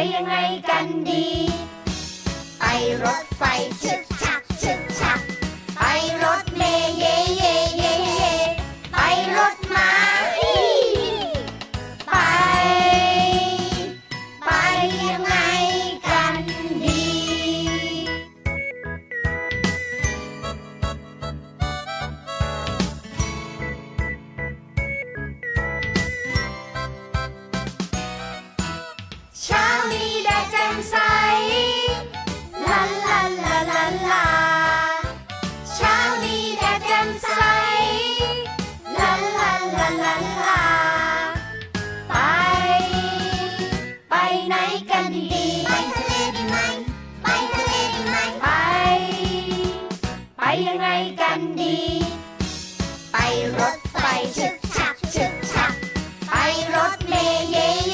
ไปยังไงกันดี ไปรถไฟชึกชักชึกชัก แจ่มใสลาลาลาลาลาเช้านี้แดดแจ่มใสลาลาลาลาลาไป ไปไหนกันดีไปทะเลดีไหมไปทะเลดีไหมไป ไปยังไงกันดี ไปรถไฟชึกชักชึกชักไปรถเมย์